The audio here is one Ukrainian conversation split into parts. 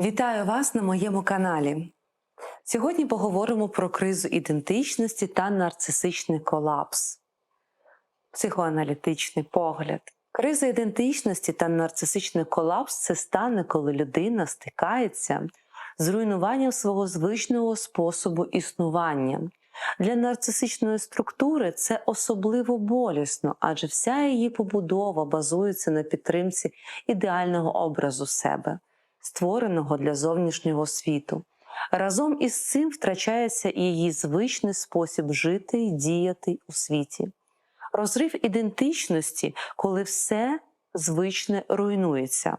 Вітаю вас на моєму каналі. Сьогодні поговоримо про кризу ідентичності та нарцисичний колапс. Психоаналітичний погляд. Криза ідентичності та нарцисичний колапс це стане, коли людина стикається з руйнуванням свого звичного способу існування. Для нарцисичної структури це особливо болісно, адже вся її побудова базується на підтримці ідеального образу себе створеного для зовнішнього світу. Разом із цим втрачається і її звичний спосіб жити і діяти у світі. Розрив ідентичності, коли все звичне руйнується.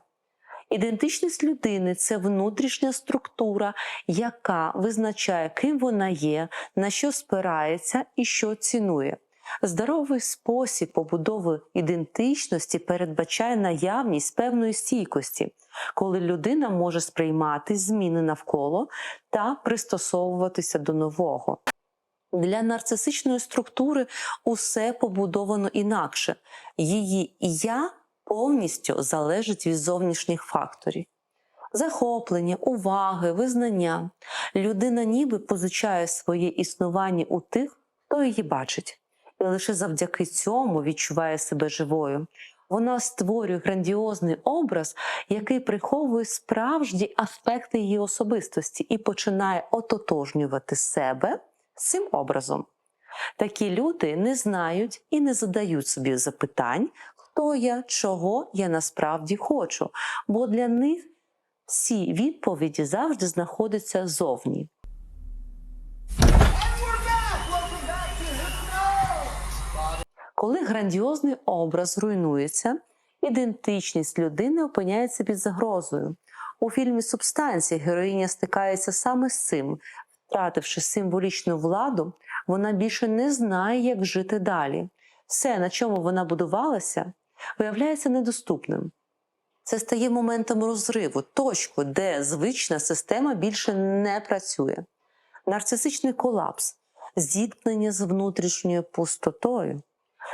Ідентичність людини це внутрішня структура, яка визначає, ким вона є, на що спирається і що цінує. Здоровий спосіб побудови ідентичності передбачає наявність певної стійкості, коли людина може сприймати зміни навколо та пристосовуватися до нового. Для нарцисичної структури усе побудовано інакше. Її я повністю залежить від зовнішніх факторів. Захоплення, уваги, визнання. Людина ніби позичає своє існування у тих, хто її бачить і лише завдяки цьому відчуває себе живою. Вона створює грандіозний образ, який приховує справжні аспекти її особистості і починає ототожнювати себе цим образом. Такі люди не знають і не задають собі запитань, хто я, чого я насправді хочу, бо для них всі відповіді завжди знаходяться зовні. Коли грандіозний образ руйнується, ідентичність людини опиняється під загрозою. У фільмі Субстанція героїня стикається саме з цим. Втративши символічну владу, вона більше не знає, як жити далі. Все, на чому вона будувалася, виявляється недоступним. Це стає моментом розриву, точку, де звична система більше не працює. Нарцисичний колапс, зіткнення з внутрішньою пустотою.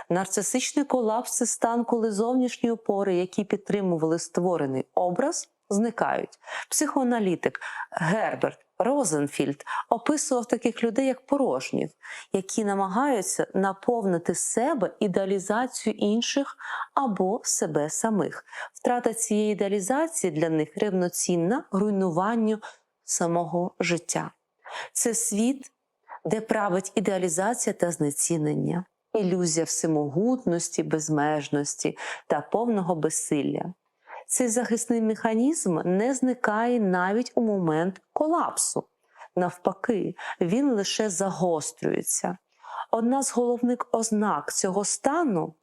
Нарцисичний колапс це стан, коли зовнішні опори, які підтримували створений образ, зникають. Психоаналітик Герберт Розенфільд описував таких людей як порожніх, які намагаються наповнити себе ідеалізацію інших або себе самих. Втрата цієї ідеалізації для них рівноцінна руйнуванню самого життя. Це світ, де править ідеалізація та знецінення ілюзія всемогутності, безмежності та повного безсилля. Цей захисний механізм не зникає навіть у момент колапсу. Навпаки, він лише загострюється. Одна з головних ознак цього стану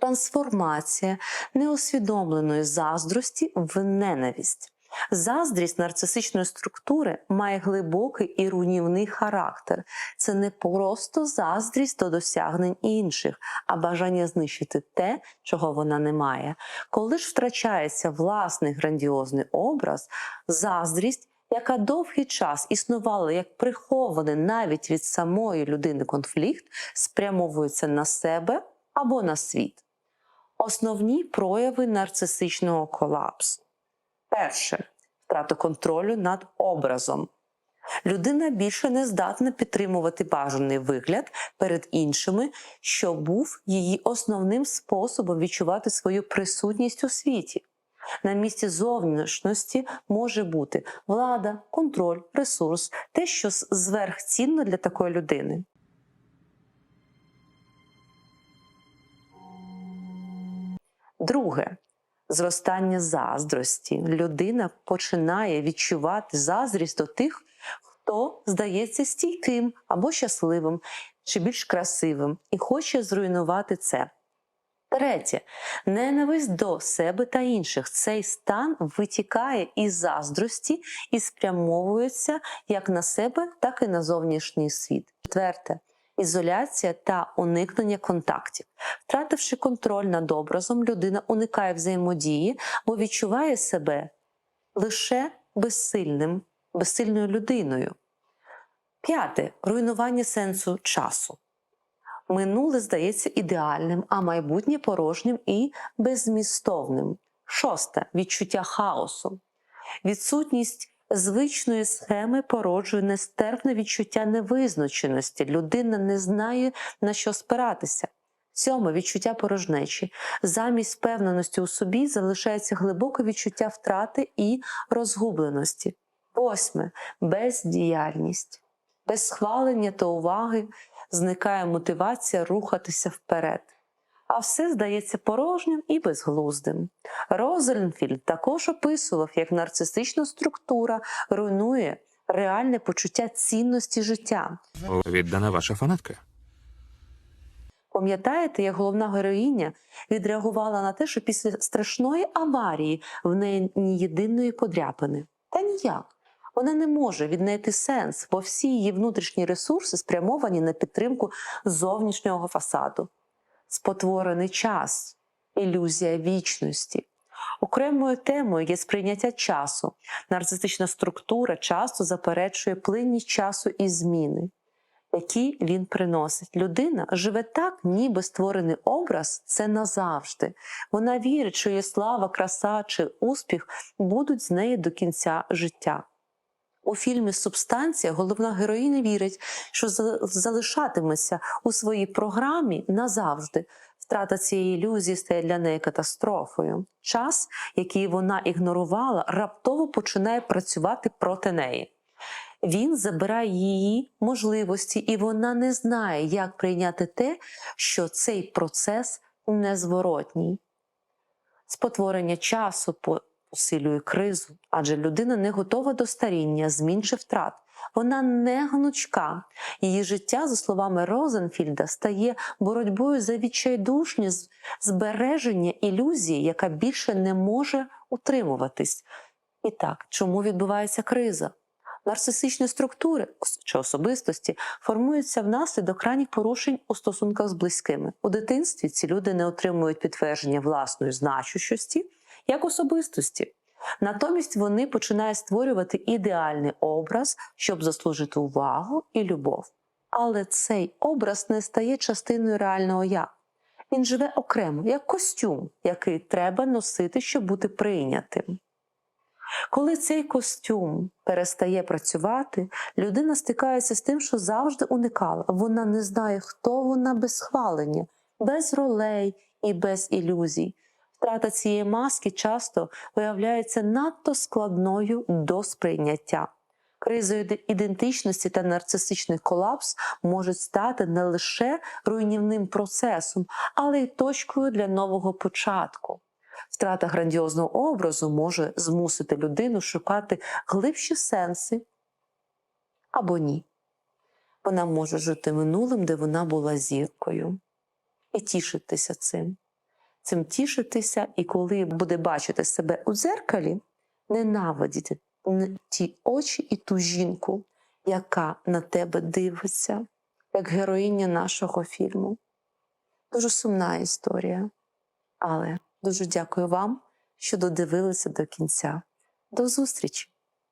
трансформація неосвідомленої заздрості в ненависть. Заздрість нарцисичної структури має глибокий і руйнівний характер. Це не просто заздрість до досягнень інших, а бажання знищити те, чого вона не має. Коли ж втрачається власний грандіозний образ, заздрість. Яка довгий час існувала як прихований навіть від самої людини конфлікт, спрямовується на себе або на світ. Основні прояви нарцисичного колапсу. Перше втрата контролю над образом. Людина більше не здатна підтримувати бажаний вигляд перед іншими, що був її основним способом відчувати свою присутність у світі. На місці зовнішності може бути влада, контроль, ресурс, те, що зверхцінно для такої людини. Друге зростання заздрості. Людина починає відчувати заздрість до тих, хто здається стійким або щасливим, чи більш красивим, і хоче зруйнувати це. Третє, ненависть до себе та інших. Цей стан витікає із заздрості і спрямовується як на себе, так і на зовнішній світ. Четверте ізоляція та уникнення контактів. Втративши контроль над образом, людина уникає взаємодії, бо відчуває себе лише безсильним, безсильною людиною. П'яте руйнування сенсу часу. Минуле здається ідеальним, а майбутнє порожнім і беззмістовним. Шосте відчуття хаосу. Відсутність звичної схеми породжує нестерпне відчуття невизначеності. Людина не знає на що спиратися. Сьоме відчуття порожнечі. Замість впевненості у собі залишається глибоке відчуття втрати і розгубленості. Восьме бездіяльність. Без схвалення та уваги зникає мотивація рухатися вперед. А все здається порожнім і безглуздим. Розенфільд також описував, як нарцистична структура руйнує реальне почуття цінності життя. Віддана ваша фанатка. Пам'ятаєте, як головна героїня відреагувала на те, що після страшної аварії в неї ні єдиної подряпини? Та ніяк. Вона не може віднайти сенс, бо всі її внутрішні ресурси спрямовані на підтримку зовнішнього фасаду. Спотворений час, ілюзія вічності. Окремою темою є сприйняття часу. Нарцистична структура часто заперечує плинність часу і зміни, які він приносить. Людина живе так, ніби створений образ це назавжди. Вона вірить, що її слава, краса чи успіх будуть з нею до кінця життя. У фільмі Субстанція головна героїня вірить, що залишатиметься у своїй програмі назавжди. Втрата цієї ілюзії стає для неї катастрофою. Час, який вона ігнорувала, раптово починає працювати проти неї. Він забирає її можливості, і вона не знає, як прийняти те, що цей процес незворотній. Спотворення часу посилює кризу, адже людина не готова до старіння, змін чи втрат. Вона не гнучка. Її життя, за словами Розенфільда, стає боротьбою за відчайдушність збереження ілюзії, яка більше не може утримуватись. І так, чому відбувається криза? Нарцисичні структури чи особистості формуються внаслідок крайніх порушень у стосунках з близькими. У дитинстві ці люди не отримують підтвердження власної значущості як особистості. Натомість вони починають створювати ідеальний образ, щоб заслужити увагу і любов. Але цей образ не стає частиною реального я. Він живе окремо, як костюм, який треба носити, щоб бути прийнятим. Коли цей костюм перестає працювати, людина стикається з тим, що завжди уникала. Вона не знає, хто вона без схвалення, без ролей і без ілюзій. Втрата цієї маски часто виявляється надто складною до сприйняття. Кризою ідентичності та нарцисичний колапс можуть стати не лише руйнівним процесом, але й точкою для нового початку. Втрата грандіозного образу може змусити людину шукати глибші сенси або ні. Вона може жити минулим, де вона була зіркою, і тішитися цим. Цим тішитися, і коли буде бачити себе у дзеркалі, ненавидіти ті очі і ту жінку, яка на тебе дивиться, як героїня нашого фільму. Дуже сумна історія. Але дуже дякую вам, що додивилися до кінця. До зустрічі!